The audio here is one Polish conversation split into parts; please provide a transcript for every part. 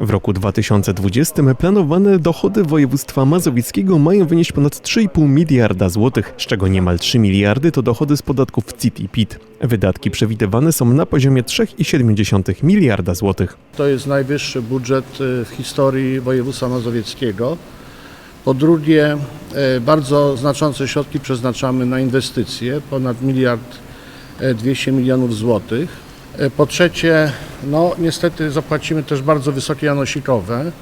W roku 2020 planowane dochody województwa mazowieckiego mają wynieść ponad 3,5 miliarda złotych, z czego niemal 3 miliardy to dochody z podatków CIT i PIT. Wydatki przewidywane są na poziomie 3,7 miliarda złotych. To jest najwyższy budżet y, w historii województwa mazowieckiego. Po drugie, y, bardzo znaczące środki przeznaczamy na inwestycje, ponad miliard y, 200 milionów złotych. Y, Po trzecie, no niestety zapłacimy też bardzo wysokie janosikowe,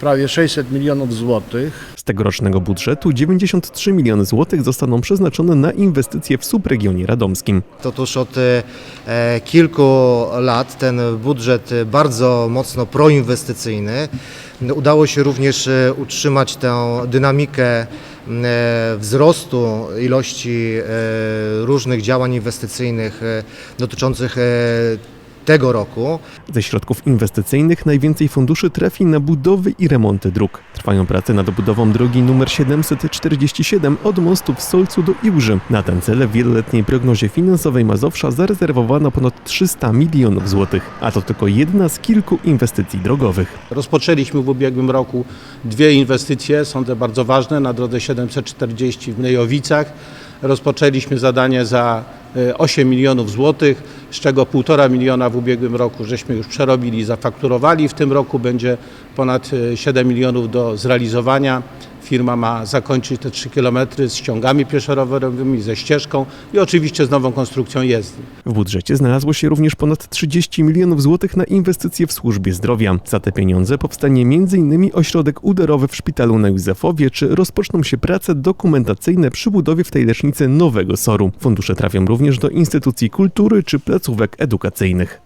prawie 600 milionów złotych. Z tegorocznego budżetu 93 miliony złotych zostaną przeznaczone na inwestycje w subregionie radomskim. Otóż od e, kilku lat ten budżet bardzo mocno proinwestycyjny. Udało się również e, utrzymać tę dynamikę e, wzrostu ilości różnych działań inwestycyjnych dotyczących tego roku. Ze środków inwestycyjnych najwięcej funduszy trafi na budowy i remonty dróg. Trwają prace nad budową drogi nr 747 od mostu w Solcu do Iłży. Na ten cel w wieloletniej prognozie finansowej Mazowsza zarezerwowano ponad 300 milionów złotych, a to tylko jedna z kilku inwestycji drogowych. Rozpoczęliśmy w ubiegłym roku dwie inwestycje, sądzę bardzo ważne, na drodze 740 w Nejowicach. Rozpoczęliśmy zadanie za e, 8 milionów złotych, z czego 1,5 miliona w ubiegłym roku żeśmy już przerobili zafakturowali. W tym roku będzie ponad e, 7 milionów do zrealizowania. Firma ma zakończyć te 3 kilometry z ściągami pieszo-rowerowymi, ze ścieżką i oczywiście z nową konstrukcją jezdni. W budżecie znalazło się również ponad 30 milionów złotych na inwestycje w służbie zdrowia. Za te pieniądze powstanie m.in. ośrodek uderowy w szpitalu na Józefowie, czy rozpoczną się prace dokumentacyjne przy budowie w tej lecznicy nowego SOR-u. Fundusze trafią również do instytucji kultury czy placówek edukacyjnych.